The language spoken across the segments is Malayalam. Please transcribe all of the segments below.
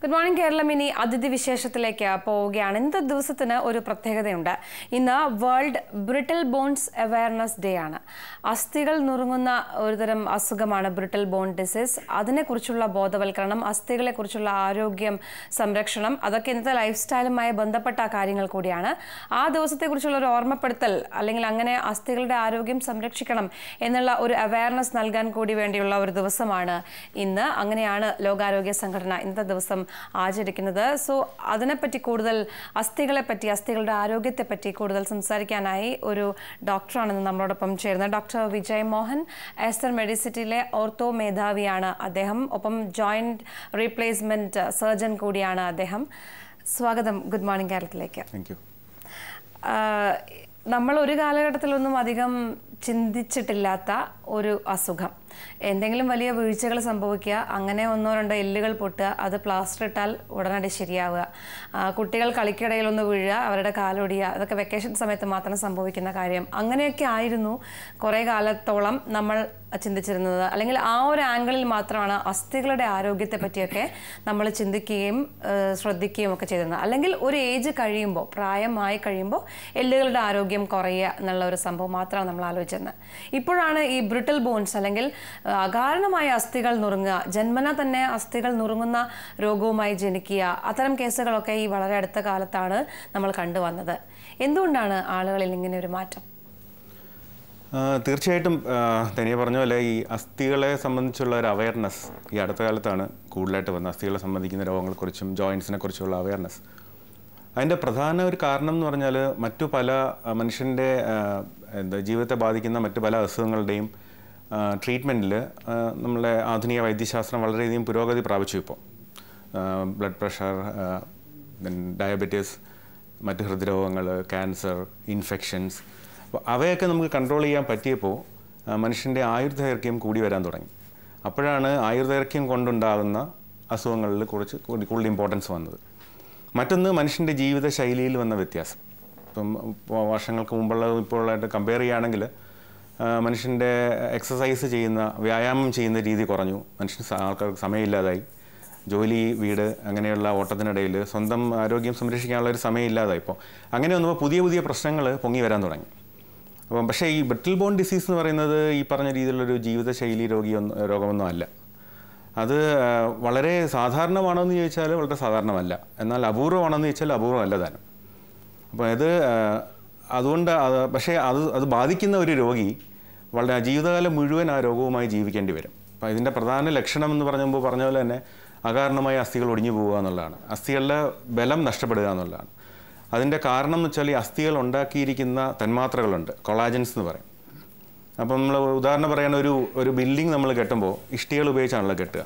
ഗുഡ് മോർണിംഗ് കേരളം ഇനി അതിഥി വിശേഷത്തിലേക്ക് പോവുകയാണ്. ഇന്നത്തെ ദിവസത്തിന് ഒരു പ്രത്യേകതയുണ്ട്. ഇന്ന് world brittle bones awareness day ആണ്. അസ്ഥികൾ നുറുങ്ങുന്ന ഒരുതരം അസുഖമാണ് ബ്രിട്ടിൽ ബോൺ ഡിസീസ് അതിനെക്കുറിച്ചുള്ള ബോധവൽക്കരണം അസ്ഥികളെക്കുറിച്ചുള്ള ആരോഗ്യം സംരക്ഷണം അതൊക്കെ ഇന്നത്തെ ലൈഫ് സ്റ്റൈലുമായി ബന്ധപ്പെട്ട കാര്യങ്ങൾ കൂടിയാണ്. ആ ദിവസത്തെക്കുറിച്ചുള്ള ഒരു ഓർമ്മപ്പെടുത്തൽ അല്ലെങ്കിൽ അങ്ങനെ അസ്ഥികളുടെ ആരോഗ്യം സംരക്ഷിക്കണം എന്നുള്ള ഒരു അവയർനെസ് നൽകാൻ കൂടി വേണ്ടിയുള്ള ഒരു ദിവസമാണ് ഇന്ന്. അങ്ങനെയാണ് ലോകാരോഗ്യ സംഘടന ഇന്നത്തെ ദിവസം ആചരിക്കുന്നത്. സോ അതിനെപ്പറ്റി കൂടുതൽ അസ്ഥികളെ പറ്റി അസ്ഥികളുടെ ആരോഗ്യത്തെപ്പറ്റി കൂടുതൽ സംസാരിക്കാനായി ഒരു ഡോക്ടറാണ് ഇന്ന് നമ്മളോടൊപ്പം ചേരുന്നത്. ഡോക്ടർ വിജയ് മോഹൻ എസ്റ്റർ മെഡിസിറ്റിയിലെ ഓർത്തോ മേധാവിയാണ് അദ്ദേഹം. ഒപ്പം ജോയിന്റ് റീപ്ലേസ്മെന്റ് സർജൻ കൂടിയാണ് അദ്ദേഹം. സ്വാഗതം. ഗുഡ് മോർണിംഗ് കേരളത്തിലേക്ക്. താങ്ക് യു നമ്മൾ ഒരു കാലഘട്ടത്തിലൊന്നും അധികം ചിന്തിച്ചിട്ടില്ലാത്ത ഒരു അസുഖം. എന്തെങ്കിലും വലിയ വീഴ്ചകൾ സംഭവിക്കുക അങ്ങനെ ഒന്നോ രണ്ടോ എല്ലുകൾ പൊട്ടുക അത് പ്ലാസ്റ്റർ ഇട്ടാൽ ഉടനടി ശരിയാവുക. കുട്ടികൾ കളിക്കിടയിൽ ഒന്ന് വീഴുക അവരുടെ കാലൊടിയുക അതൊക്കെ വെക്കേഷൻ സമയത്ത് മാത്രം സംഭവിക്കുന്ന കാര്യം. അങ്ങനെയൊക്കെ ആയിരുന്നു കുറേ കാലത്തോളം നമ്മൾ ചിന്തിച്ചിരുന്നത്. അല്ലെങ്കിൽ ആ ഒരു ആംഗിളിൽ മാത്രമാണ് അസ്ഥികളുടെ ആരോഗ്യത്തെ പറ്റിയൊക്കെ നമ്മൾ ചിന്തിക്കുകയും ശ്രദ്ധിക്കുകയും ഒക്കെ ചെയ്തിരുന്നത്. അല്ലെങ്കിൽ ഒരു ഏജ് കഴിയുമ്പോൾ പ്രായമായി കഴിയുമ്പോൾ എല്ലുകളുടെ ആരോഗ്യം കുറയുക എന്നുള്ള ഒരു സംഭവം മാത്രമാണ് നമ്മൾ ആലോചിച്ചിരുന്നത്. ഇപ്പോഴാണ് ഈ ബ്രിട്ടിൽ ബോൺസ് അല്ലെങ്കിൽ അകാരണമായ അസ്ഥികൾ നുറുങ്ങുക. ജന്മന തന്നെ അസ്ഥികൾ നുറുങ്ങുന്ന രോഗവുമായി ജനിക്കുക. അത്തരം കേസുകളൊക്കെ ഈ വളരെ അടുത്ത കാലത്താണ് നമ്മൾ കണ്ടുവന്നത് എന്തുകൊണ്ടാണ് ആളുകളിൽ ഇങ്ങനെ ഒരു മാറ്റം? തീർച്ചയായിട്ടും തനിയെ പറഞ്ഞ പോലെ ഈ അസ്ഥികളെ സംബന്ധിച്ചുള്ള ഒരു അവയർനെസ് ഈ അടുത്ത കാലത്താണ് കൂടുതലായിട്ട് വന്നത്. അസ്ഥികളെ സംബന്ധിക്കുന്ന രോഗങ്ങളെക്കുറിച്ചും ജോയിൻസിനെ കുറിച്ചുള്ള അവയർനെസ് അതിന്റെ പ്രധാന ഒരു കാരണം എന്ന് പറഞ്ഞാൽ മറ്റു പല മനുഷ്യന്റെ എന്താ ജീവിതത്തെ ബാധിക്കുന്ന മറ്റു പല അസുഖങ്ങളുടെയും ട്രീറ്റ്മെന്റിൽ നമ്മളെ ആധുനിക വൈദ്യശാസ്ത്രം വളരെയധികം പുരോഗതി പ്രാപിച്ചു ഇപ്പോൾ ബ്ലഡ് പ്രഷർ ഡയബറ്റീസ് മറ്റ് ഹൃദ്രോഗങ്ങൾ ക്യാൻസർ ഇൻഫെക്ഷൻസ് അപ്പോൾ അവയൊക്കെ നമുക്ക് കൺട്രോൾ ചെയ്യാൻ പറ്റിയപ്പോൾ മനുഷ്യന്റെ ആയുർദൈർഘ്യം കൂടി വരാൻ തുടങ്ങി. അപ്പോഴാണ് ആയുർദൈർഘ്യം കൊണ്ടുണ്ടാകുന്ന അസുഖങ്ങളിൽ കുറച്ച് കൂടി- കൂടുതൽ ഇമ്പോർട്ടൻസ് വന്നത്. മറ്റൊന്ന് മനുഷ്യന്റെ ജീവിത ശൈലിയിൽ വന്ന വ്യത്യാസം. ഇപ്പം വർഷങ്ങൾക്ക് മുമ്പുള്ള ഇപ്പോഴായിട്ട് കമ്പയർ ചെയ്യുകയാണെങ്കിൽ മനുഷ്യന്റെ എക്സസൈസ് ചെയ്യുന്ന വ്യായാമം ചെയ്യുന്ന രീതി കുറഞ്ഞു. മനുഷ്യന് ആൾക്കാർക്ക് സമയമില്ലാതായി. ജോലി വീട് അങ്ങനെയുള്ള ഓട്ടത്തിനിടയിൽ സ്വന്തം ആരോഗ്യം സംരക്ഷിക്കാനുള്ള ഒരു സമയമില്ലാതായി ഇപ്പോൾ അങ്ങനെ വന്നപ്പോൾ പുതിയ പുതിയ പ്രശ്നങ്ങൾ പൊങ്ങി വരാൻ തുടങ്ങി. അപ്പം പക്ഷേ ഈ ബ്രിട്ടിൽ ബോൺ ഡിസീസ് എന്ന് പറയുന്നത് ഈ പറഞ്ഞ രീതിയിലുള്ളൊരു ജീവിതശൈലി രോഗിയൊന്നും രോഗമൊന്നും അല്ല. അത് വളരെ സാധാരണമാണോ എന്ന് ചോദിച്ചാൽ വളരെ സാധാരണമല്ല. എന്നാൽ അപൂർവമാണോ എന്ന് ചോദിച്ചാൽ അപൂർവമല്ല താനും. അപ്പോൾ ഇത് അതുകൊണ്ട് അത് പക്ഷേ അത് അത് ബാധിക്കുന്ന ഒരു രോഗി വളരെ ജീവിതകാലം മുഴുവൻ ആ രോഗവുമായി ജീവിക്കേണ്ടി വരും. അപ്പോൾ ഇതിന്റെ പ്രധാന ലക്ഷണം എന്ന് പറഞ്ഞപ്പോൾ പറഞ്ഞ പോലെ തന്നെ അകാരണമായി അസ്ഥികൾ ഒടിഞ്ഞു പോവുക എന്നുള്ളതാണ്. അസ്ഥികളുടെ ബലം നഷ്ടപ്പെടുക എന്നുള്ളതാണ്. അതിന്റെ കാരണം എന്ന് വെച്ചാൽ ഈ അസ്ഥികൾ ഉണ്ടാക്കിയിരിക്കുന്ന തന്മാത്രകളുണ്ട് കൊളാജൻസ് എന്ന് പറയും. അപ്പം നമ്മൾ ഉദാഹരണം പറയുന്ന ഒരു ഒരു ബിൽഡിംഗ് നമ്മൾ കെട്ടുമ്പോൾ ഇഷ്ടികൾ ഉപയോഗിച്ചാണല്ലോ കെട്ടുക.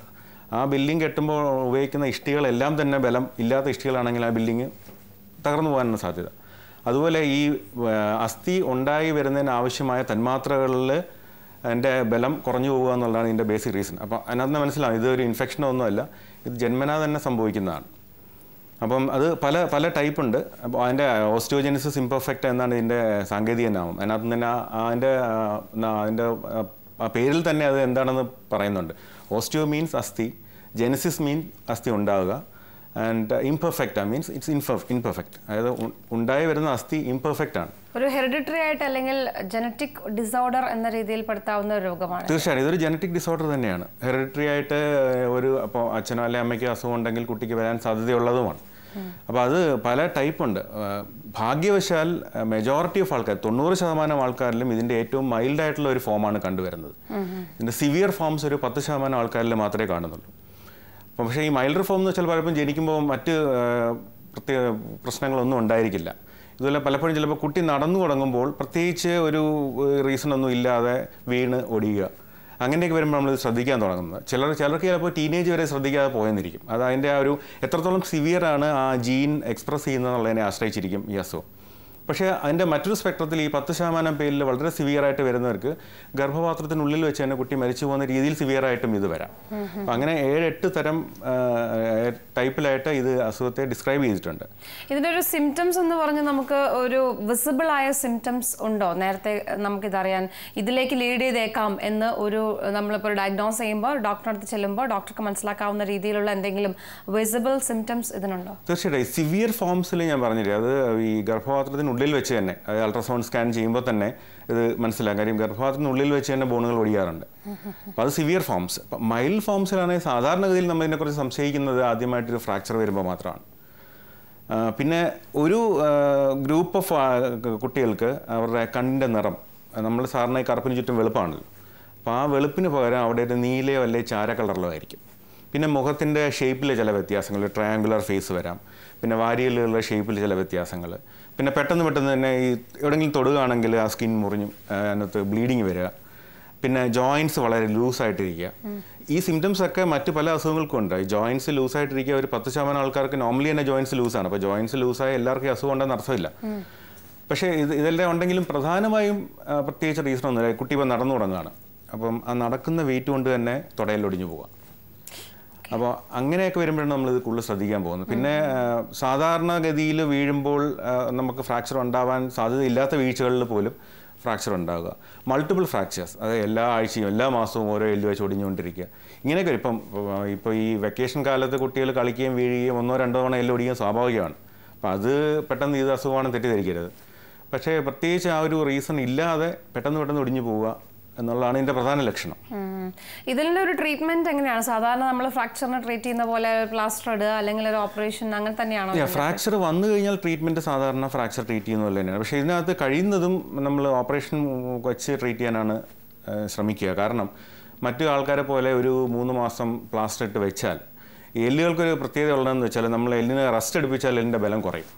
ആ ബിൽഡിംഗ് കെട്ടുമ്പോൾ ഉപയോഗിക്കുന്ന ഇഷ്ടികളെല്ലാം തന്നെ ബലം ഇല്ലാത്ത ഇഷ്ടികളാണെങ്കിൽ ആ ബിൽഡിംഗ് തകർന്നു പോകാനാണ് സാധ്യത. അതുപോലെ ഈ അസ്ഥി ഉണ്ടായി വരുന്നതിന് ആവശ്യമായ തന്മാത്രകളിൽ എന്റെ ബലം കുറഞ്ഞു പോകുക എന്നുള്ളതാണ് ഇതിന്റെ ബേസിക് റീസൺ അപ്പോൾ അതിനകത്ത് മനസ്സിലാവും ഇതൊരു ഇൻഫെക്ഷനോ ഒന്നുമല്ല ഇത് ജന്മനാ തന്നെ സംഭവിക്കുന്നതാണ്. അപ്പം അത് പല പല ടൈപ്പ് ഉണ്ട്. അപ്പോൾ അതിന്റെ ഓസ്റ്റിയോജെനിസിസ് ഇംപെർഫെക്റ്റ് എന്നാണ് ഇതിന്റെ സാങ്കേതിക നാമം അതിനകത്ത് തന്നെ അതിന്റെ അതിന്റെ പേരിൽ തന്നെ അത് എന്താണെന്ന് പറയുന്നുണ്ട്. ഓസ്റ്റിയോ മീൻസ് അസ്ഥി ജെനസിസ് മീൻ അസ്ഥി ഉണ്ടാവുക. And imperfect means it's imperfect അതായത് ഉണ്ടായി വരുന്ന അസ്ഥി ഇംപെർഫെക്റ്റ് ആണ്. ഒരു ഹെറിഡിറ്ററി ആയിട്ട് അല്ലെങ്കിൽ ജനറ്റിക് ഡിസോർഡർ എന്ന രീതിയിൽ പെടുത്താവുന്ന ഒരു രോഗമാണ്. തീർച്ചയായും ഇതൊരു ജനറ്റിക് ഡിസോർഡർ തന്നെയാണ്. ഹെറിഡിറ്ററി ആയിട്ട് ഒരു അപ്പോൾ അച്ഛനോ അല്ലെങ്കിൽ അമ്മയ്ക്കോ അസുഖം ഉണ്ടെങ്കിൽ കുട്ടിക്ക് വരാൻ സാധ്യതയുള്ളതുമാണ്. അപ്പോൾ അത് പല ടൈപ്പ് ഉണ്ട്. ഭാഗ്യവശാൽ മെജോറിറ്റി ഓഫ് ആൾക്കാർ തൊണ്ണൂറ് ശതമാനം ആൾക്കാരിലും ഇതിന്റെ ഏറ്റവും മൈൽഡായിട്ടുള്ള ഒരു ഫോമാണ് കണ്ടുവരുന്നത്. ഇതിന്റെ സിവിയർ ഫോംസ് ഒരു പത്ത് ശതമാനം ആൾക്കാരിൽ മാത്രമേ കാണുന്നുള്ളൂ. അപ്പം പക്ഷേ ഈ മൈൽഡ് ഫോം എന്ന് വെച്ചാൽ പലപ്പോഴും ജനിക്കുമ്പോൾ മറ്റ് പ്രത്യേക പ്രശ്നങ്ങളൊന്നും ഉണ്ടായിരിക്കില്ല. ഇതുപോലെ പലപ്പോഴും ചിലപ്പോൾ കുട്ടി നടന്നു തുടങ്ങുമ്പോൾ പ്രത്യേകിച്ച് ഒരു റീസൺ ഒന്നും ഇല്ലാതെ വീണ് ഒടിയുക അങ്ങനെയൊക്കെ വരുമ്പോൾ നമ്മൾ ശ്രദ്ധിക്കാൻ തുടങ്ങുന്നത്. ചിലർ ചിലർക്ക് ചിലപ്പോൾ ടീനേജ് വരെ ശ്രദ്ധിക്കാതെ പോയെന്നിരിക്കും. അത് അതിന്റെ ആ ഒരു എത്രത്തോളം സിവിയറാണ് ആ ജീൻ എക്സ്പ്രസ് ചെയ്യുന്നതെന്നുള്ളതിനെ ആശ്രയിച്ചിരിക്കും ഈ അസുഖം. പക്ഷേ അതിന്റെ മറ്റൊരു സ്പെക്ട്രത്തിൽ ഈ പത്ത് ശതമാനം പേരിൽ വളരെ സിവിയറായിട്ട് വരുന്നവർക്ക് ഗർഭപാത്രത്തിനുള്ളിൽ വെച്ച് തന്നെ കുട്ടി മരിച്ചു പോകുന്ന രീതിയിൽ സിവിയറായിട്ടും ഇത് വരാം. അപ്പം അങ്ങനെ ഏഴ് എട്ട് തരം ടൈപ്പിലായിട്ട് ഇത് അസുഖത്തെ ഡിസ്ക്രൈബ് ചെയ്തിട്ടുണ്ട്. ഇതിന്റെ ഒരു സിംറ്റംസ് എന്ന് പറഞ്ഞ് നമുക്ക് ഒരു വിസിബിൾ ആയ സിംറ്റംസ് ഉണ്ടോ? നേരത്തെ നമുക്കിതറിയാൻ ഇതിലേക്ക് ലീഡ് ചെയ്തേക്കാം എന്ന് ഒരു നമ്മളിപ്പോൾ ഡയഗ്നോസ് ചെയ്യുമ്പോൾ ഡോക്ടറിനടുത്ത് ചെല്ലുമ്പോൾ ഡോക്ടർക്ക് മനസ്സിലാക്കാവുന്ന രീതിയിലുള്ള എന്തെങ്കിലും വിസിബിൾ സിംറ്റംസ് ഇതിനുണ്ടോ? തീർച്ചയായിട്ടും. സിവിയർ ഫോംസിൽ ഞാൻ പറഞ്ഞില്ലേ അത് ഈ ഗർഭപാത്രത്തിനുള്ളിൽ വെച്ച് തന്നെ അൾട്രാസൗണ്ട് സ്കാൻ ചെയ്യുമ്പോൾ തന്നെ ഇത് മനസ്സിലാക്കാം കാര്യം ഗർഭപാത്രത്തിനുള്ളിൽ വെച്ച് തന്നെ ബോണുകൾ ഒടിയാറുണ്ട്. അപ്പോൾ അത് സിവിയർ ഫോംസ് അപ്പം മൈൽഡ് ഫോംസിലാണെങ്കിൽ സാധാരണഗതിയിൽ നമ്മൾ ഇതിനെക്കുറിച്ച് സംശയിക്കുന്നത് ആദ്യമായിട്ടൊരു ഫ്രാക്ചർ വരുമ്പോൾ മാത്രമാണ്. പിന്നെ ഒരു ഗ്രൂപ്പ് ഓഫ് കുട്ടികൾക്ക് അവരുടെ കണ്ണിന്റെ നിറം നമ്മൾ സാറിന് കറുപ്പിന് ചുറ്റും വെളുപ്പാണല്ലോ. അപ്പോൾ ആ വെളുപ്പിന് പകരം അവിടെ ഒരു നീലയോ അല്ലെങ്കിൽ ചാര കളറിലോ ആയിരിക്കും. പിന്നെ മുഖത്തിന്റെ ഷേപ്പിൽ ചില വ്യത്യാസങ്ങൾ. ട്രയാങ്കുലർ ഫേസ് വരാം. പിന്നെ വാരിയലുകളുടെ ഷേപ്പിൽ ചില വ്യത്യാസങ്ങൾ. പിന്നെ പെട്ടെന്ന് പെട്ടെന്ന് തന്നെ ഈ എവിടെയെങ്കിലും തൊടുകയാണെങ്കിൽ ആ സ്കിൻ മുറിഞ്ഞും അതിനകത്ത് ബ്ലീഡിങ് വരിക. പിന്നെ ജോയിൻസ് വളരെ ലൂസായിട്ടിരിക്കുക ഈ സിംറ്റംസ് ഒക്കെ മറ്റു പല അസുഖങ്ങൾക്കും ഉണ്ട്. ജോയിൻസ് ലൂസായിട്ടിരിക്കുക ഒരു പത്ത് ശതമാനം ആൾക്കാർക്ക് നോർമലി തന്നെ ജോയിൻസ് ലൂസാണ് അപ്പോൾ ജോയിൻസ് ലൂസായ എല്ലാവർക്കും അസുഖം ഉണ്ടെന്ന് അർത്ഥമില്ല. പക്ഷേ ഇത് ഇതെല്ലാം ഉണ്ടെങ്കിലും പ്രധാനമായും പ്രത്യേകിച്ച് റീസൺ ഒന്നുമില്ല. കുട്ടി ഇപ്പോൾ നടന്നു തുടങ്ങുകയാണ് അപ്പം ആ നടക്കുന്ന വെയിറ്റ് കൊണ്ട് തന്നെ തുടയിലൊടിഞ്ഞു പോകാം അപ്പോൾ അങ്ങനെയൊക്കെ വരുമ്പോഴാണ് നമ്മൾ ഇത് കൂടുതൽ ശ്രദ്ധിക്കാൻ പോകുന്നത്. പിന്നെ സാധാരണഗതിയിൽ വീഴുമ്പോൾ നമുക്ക് ഫ്രാക്ചർ ഉണ്ടാവാൻ സാധ്യതയില്ലാത്ത വീഴ്ചകളിൽ പോലും ഫ്രാക്ചർ ഉണ്ടാവുക. മൾട്ടിപ്പിൾ ഫ്രാക്ചേഴ്സ് അതായത് എല്ലാ ആഴ്ചയും എല്ലാ മാസവും ഓരോ എല്ല് വെച്ച് ഒടിഞ്ഞുകൊണ്ടിരിക്കുക. ഇങ്ങനെയൊക്കെ ഇപ്പം ഇപ്പോൾ ഈ വെക്കേഷൻ കാലത്ത് കുട്ടികൾ കളിക്കുകയും വീഴുകയും ഒന്നോ രണ്ടോ തവണ എല്ല് ഒടിയുകയും സ്വാഭാവികമാണ്. അപ്പോൾ അത് പെട്ടെന്ന് ഇത് അസുഖമാണെന്ന് തെറ്റിദ്ധരിക്കരുത്. പക്ഷേ പ്രത്യേകിച്ച് ആ ഒരു റീസൺ ഇല്ലാതെ പെട്ടെന്ന് പെട്ടെന്ന് ഒടിഞ്ഞു പോവുക എന്നുള്ളതാണ് ഇതിന്റെ പ്രധാന ലക്ഷണം. ഉം. ഇതിന്റെ ഒരു ട്രീറ്റ്മെന്റ് എങ്ങനെയാണ്? സാധാരണ നമ്മൾ ഫ്രാക്ചറിനെ ട്രീറ്റ് ചെയ്യുന്ന പോലെ പ്ലാസ്റ്റർ ഇടുക അല്ലെങ്കിൽ ഒരു ഓപ്പറേഷൻ അങ്ങനെ തന്നെയാണ് ഫ്രാക്ചർ വന്നു കഴിഞ്ഞാൽ ട്രീറ്റ്മെന്റ് സാധാരണ ഫ്രാക്ചർ ട്രീറ്റ് ചെയ്യുന്ന പോലെ തന്നെയാണ്. പക്ഷേ ഇതിനകത്ത് കഴിയുന്നതും നമ്മൾ ഓപ്പറേഷൻ വെച്ച് ട്രീറ്റ് ചെയ്യാനാണ് ശ്രമിക്കുക. കാരണം മറ്റു ആൾക്കാരെ പോലെ ഒരു മൂന്ന് മാസം പ്ലാസ്റ്റർ ഇട്ട് വെച്ചാൽ എല്ലുകൾക്ക് എല്ലുകൾക്കൊരു പ്രത്യേകത ഉള്ളതെന്ന് വെച്ചാൽ നമ്മൾ എല്ലിന് റെസ്റ്റ് എടുപ്പിച്ചാൽ എല്ലിന്റെ ബലം കുറയും.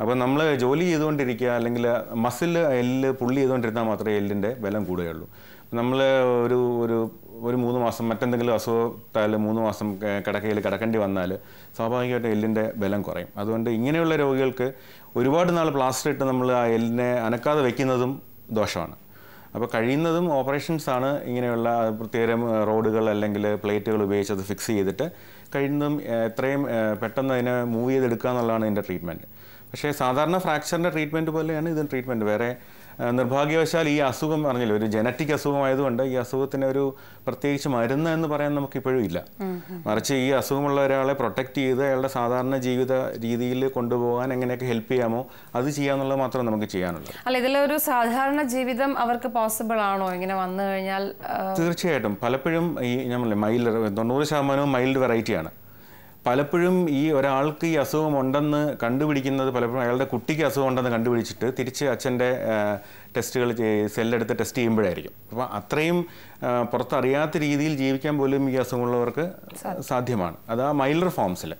അപ്പോൾ നമ്മൾ ജോലി ചെയ്തുകൊണ്ടിരിക്കുക അല്ലെങ്കിൽ മസിൽ എല്ല് പുള്ളി ചെയ്തുകൊണ്ടിരുന്നാൽ മാത്രമേ എല്ലിന്റെ ബലം കൂടുകയുള്ളൂ. നമ്മൾ ഒരു ഒരു ഒരു മൂന്ന് മാസം മറ്റെന്തെങ്കിലും അസുഖത്താൽ മൂന്ന് മാസം കിടക്കയിൽ കിടക്കേണ്ടി വന്നാൽ സ്വാഭാവികമായിട്ടും എല്ലിന്റെ ബലം കുറയും. അതുകൊണ്ട് ഇങ്ങനെയുള്ള രോഗികൾക്ക് ഒരുപാട് നാൾ പ്ലാസ്റ്റർ ഇട്ട് നമ്മൾ ആ എല്ലിനെ അനക്കാതെ വെക്കുന്നതും ദോഷമാണ്. അപ്പോൾ കഴിയുന്നതും ഓപ്പറേഷൻസ് ആണ് ഇങ്ങനെയുള്ള പ്രത്യേകം റോഡുകൾ അല്ലെങ്കിൽ പ്ലേറ്റുകൾ ഉപയോഗിച്ച് അത് ഫിക്സ് ചെയ്തിട്ട് കഴിയുന്നതും എത്രയും പെട്ടെന്ന് അതിനെ മൂവ് ചെയ്തെടുക്കുക എന്നുള്ളതാണ് ഇതിന്റെ ട്രീറ്റ്മെന്റ് പക്ഷേ സാധാരണ ഫ്രാക്ചറിന്റെ ട്രീറ്റ്മെന്റ് പോലെയാണ് ഇതിന് ട്രീറ്റ്മെന്റ് വേറെ നിർഭാഗ്യവശാൽ ഈ അസുഖം പറഞ്ഞില്ല ഒരു ജനറ്റിക് അസുഖമായതുകൊണ്ട് ഈ അസുഖത്തിന് ഒരു പ്രത്യേകിച്ച് മരുന്ന് എന്ന് പറയാൻ നമുക്കിപ്പോഴും ഇല്ല. മറിച്ച് ഈ അസുഖമുള്ള ഒരാളെ പ്രൊട്ടക്റ്റ് ചെയ്ത് അയാളുടെ സാധാരണ ജീവിത രീതിയിൽ കൊണ്ടുപോകാൻ എങ്ങനെയൊക്കെ ഹെൽപ്പ് ചെയ്യാമോ അത് ചെയ്യാന്നുള്ളത് മാത്രമേ നമുക്ക് ചെയ്യാനുള്ളൂ അല്ല ഇതിലൊരു സാധാരണ ജീവിതം അവർക്ക് പോസിബിൾ ആണോ? ഇങ്ങനെ വന്നു കഴിഞ്ഞാൽ തീർച്ചയായിട്ടും. പലപ്പോഴും ഈ നമ്മൾ മൈൽഡ് തൊണ്ണൂറ് ശതമാനവും മൈൽഡ് വെറൈറ്റിയാണ് പലപ്പോഴും ഈ ഒരാൾക്ക് ഈ അസുഖം ഉണ്ടെന്ന് കണ്ടുപിടിക്കുന്നത് പലപ്പോഴും അയാളുടെ കുട്ടിക്ക് അസുഖം ഉണ്ടെന്ന് കണ്ടുപിടിച്ചിട്ട് തിരിച്ച് അച്ഛന്റെ ടെസ്റ്റുകൾ സെല്ലെടുത്ത് ടെസ്റ്റ് ചെയ്യുമ്പോഴായിരിക്കും. അപ്പോൾ അത്രയും പുറത്തറിയാത്ത രീതിയിൽ ജീവിക്കാൻ പോലും ഈ അസുഖമുള്ളവർക്ക് സാധ്യമാണ്. അത് ആ മൈൽഡർ ഫോംസിൽ